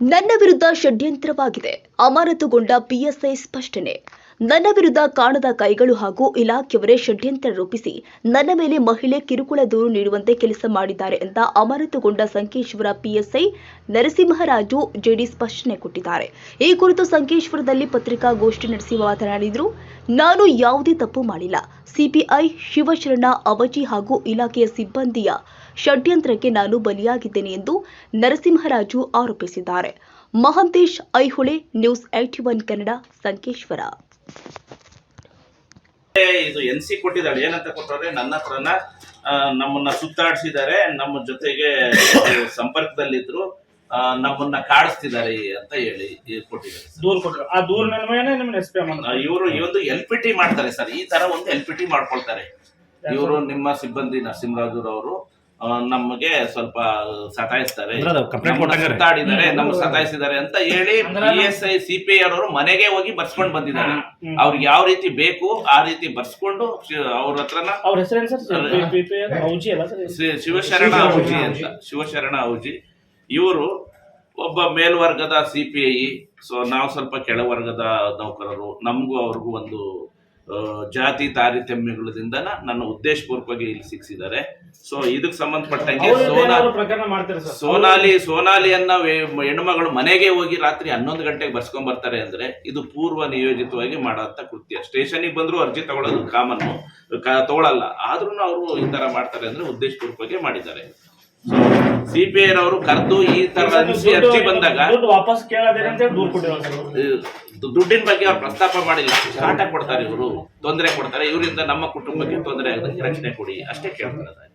ನನ್ನ ವಿರುದ್ಧ ಷಡ್ಯಂತ್ರವಾಗಿದೆ. ಅಮಾನತುಗೊಂಡ ಪಿಎಸ್ಐ ಸ್ಪಷ್ಟನೆ. ನನ್ನ ವಿರುದ್ಧ ಕಾಣದ ಕೈಗಳು ಹಾಗೂ ಇಲಾಖೆಯವರೇ ಷಡ್ಯಂತ್ರ ರೂಪಿಸಿ ನನ್ನ ಮೇಲೆ ಮಹಿಳೆ ಕಿರುಕುಳ ದೂರು ನೀಡುವಂತೆ ಕೆಲಸ ಮಾಡಿದ್ದಾರೆ ಅಂತ ಅಮಾನತುಗೊಂಡ ಸಂಕೇಶ್ವರ ಪಿಎಸ್ಐ ನರಸಿಂಹರಾಜು ಜೆಡಿ ಸ್ಪಷ್ಟನೆ ಕೊಟ್ಟಿದ್ದಾರೆ. ಈ ಕುರಿತು ಸಂಕೇಶ್ವರದಲ್ಲಿ ಪತ್ರಿಕಾಗೋಷ್ಠಿ ನಡೆಸಿ ಮಾತನಾಡಿದರು, ನಾನು ಯಾವುದೇ ತಪ್ಪು ಮಾಡಿಲ್ಲ. ಸಿಪಿಐ, ಶಿವಶರಣ, ಅವಜಿ ಹಾಗೂ ಇಲಾಖೆಯ ಸಿಬ್ಬಂದಿಯ ಷಡ್ಯಂತ್ರಕ್ಕೆ ನಾನು ಬಲಿಯಾಗಿದ್ದೇನೆ ಎಂದು ನರಸಿಂಹರಾಜು ಆರೋಪಿಸಿದ್ದಾರೆ. Mahantesh Aihole news eighty one Kannada Sankeshwar. ಇದು ಎನ್ ಸಿ ಕೊಟ್ಟಿದ್ದಾಳೆ. ಏನಂತ ಕೊಟ್ಟರೆ ನನ್ನ ಹತ್ರನ ನಮ್ಮನ್ನ ಸುತ್ತಾಡಿಸಿದ್ದಾರೆ. ನಮ್ಮ ಜೊತೆಗೆ ಸಂಪರ್ಕದಲ್ಲಿದ್ರು. ನಮ್ಮನ್ನ ಕಾಡಿಸ್ತಿದ್ದಾರೆ ಅಂತ ಹೇಳಿ ಕೊಟ್ಟಿದ್ದಾರೆ ದೂರ್ ಆ ದೂರ್ ಮೇಲೆ ನಿಮ್ಮನ್ನ ಎಸ್ ಪಿ ಅಮ್ಮ ಇವರು ಇವತ್ತು ಒಂದು ಎಲ್ ಪಿ ಟಿ ಮಾಡ್ತಾರೆ ಸರ್. ಈ ತರ ಒಂದು ಎಲ್ ಪಿ ಟಿ ಮಾಡ್ಕೊಳ್ತಾರೆ. ಇವರು ನಿಮ್ಮ ಸಿಬ್ಬಂದಿ ನರಸಿಂಹರಾಜುರವರು ನಮಗೆ ಸ್ವಲ್ಪ ಸತಾಯಿಸ್ತಾರೆ. ಸುತ್ತಾಡಿದ್ದಾರೆ ನಮ್ಗೆ ಸತಾಯಿಸಿದ್ದಾರೆ ಅಂತ ಹೇಳಿ P S I C P I ಅವರು ಮನೆಗೆ ಹೋಗಿ ಬರ್ಸ್ಕೊಂಡು ಬಂದಿದ್ದಾರೆ. ಅವ್ರಿಗೆ ಯಾವ ರೀತಿ ಬೇಕು ಆ ರೀತಿ ಬರ್ಸ್ಕೊಂಡು ಅವ್ರ ಹತ್ರನ ಅವ್ರ ಹೆಸರೇನು ಸರ್ ಪಿ ಪಿ ಔಜಿ ಅಲ್ಲ ಸರ್ ಶ್ರೀ ಶಿವಶರಣ ಔಜಿ ಅಂತ ಶಿವಶರಣ ಔಜಿ ಇವರು ಒಬ್ಬ ಮೇಲ್ವರ್ಗದ ಸಿ ಪಿ ಐ ಸೊ ನಾವು ಸ್ವಲ್ಪ ಕೆಳವರ್ಗದ ನೌಕರರು ನಮಗೂ ಅವ್ರಿಗೂ ಒಂದು ಜಾತಿ ತಾರತಮ್ಯಗಳಿಂದ ನನ್ನ ಉದ್ದೇಶಪೂರ್ವಕವಾಗಿ ಇಲ್ಲಿ ಸಿಕ್ಸಿದ್ದಾರೆ. ಸೊ ಇದಕ್ಕೆ ಸಂಬಂಧಪಟ್ಟಂಗೆ ಸೋನಾ ಸೋನಾಲಿ ಸೋನಾಲಿಯನ್ನ ಹೆಣ್ಮಗಳು ಮನೆಗೆ ಹೋಗಿ ರಾತ್ರಿ ಹನ್ನೊಂದು ಗಂಟೆಗೆ ಬರ್ಸ್ಕೊಂಡ್ ಬರ್ತಾರೆ ಅಂದ್ರೆ ಇದು ಪೂರ್ವ ನಿಯೋಜಿತವಾಗಿ ಮಾಡುವಂತ ಕೃತ್ಯ. ಸ್ಟೇಷನಿಗೆ ಬಂದ್ರು ಅರ್ಜಿ ತಗೊಳ್ಳೋದು ಕಾಮನ್ ತಗೊಳಲ್ಲ. ಆದ್ರೂ ಅವರು ಈ ತರ ಮಾಡ್ತಾರೆ ಅಂದ್ರೆ ಉದ್ದೇಶಪೂರ್ವಕವಾಗಿ ಮಾಡಿದ್ದಾರೆ. ಸಿ ಪಿ ಐ ಅವರು ಕರೆದು ಈ ತರ ಅರ್ಜಿ ಬಂದಾಗ ವಾಪಸ್ ದುಡ್ಡಿನ ಬಗ್ಗೆ ಅವ್ರು ಪ್ರಸ್ತಾಪ ಮಾಡಿಲ್ಲ. ಕಾಟ ಕೊಡ್ತಾರೆ ಇವರು. ತೊಂದರೆ ಕೊಡ್ತಾರೆ. ಇವರಿಂದ ನಮ್ಮ ಕುಟುಂಬಕ್ಕೆ ತೊಂದರೆ ಆಗದಂಗೆ ರಕ್ಷಣೆ ಕೊಡಿ. ಅಷ್ಟೇ ಕೇಳ್ತಾರೆ.